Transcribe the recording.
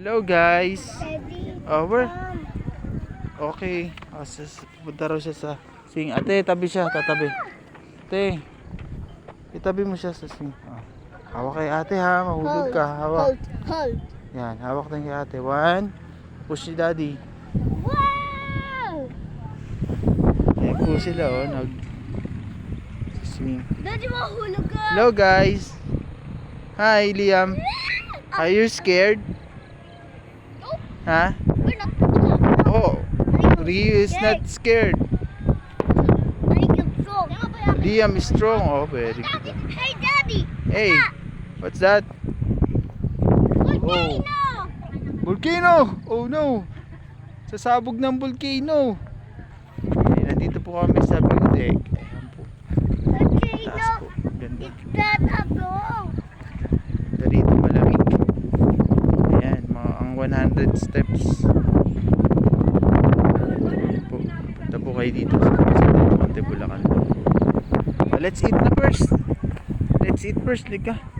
Hello guys. Over. Mom. Okay. Oh, sus, punta raw siya sa swing. Ate, tabi siya, tatabi. Ate. Itabi mo siya sa swing. Oh. Hawak kay ate ha, mahulog ka. Hawak. Hold. Hold. Yan, hawak din kay ate. One. Push si daddy. Wow! Ayan po sila oh, nag swing. Daddy, mahulog ka. Hello guys. Hi Liam. Are you scared? Ha? We're not. Oh, Rio is not scared. Liam is strong. Oh, very good. Hey, Daddy. Hey, what's that? Volcano. Volcano! Oh no! Sasabog ng volcano. Eh, nandito po kami sa view 300 steps. Ayan po. Punta po kayo dito sa Monte Bulacan. So, let's eat na first. Let's eat first lika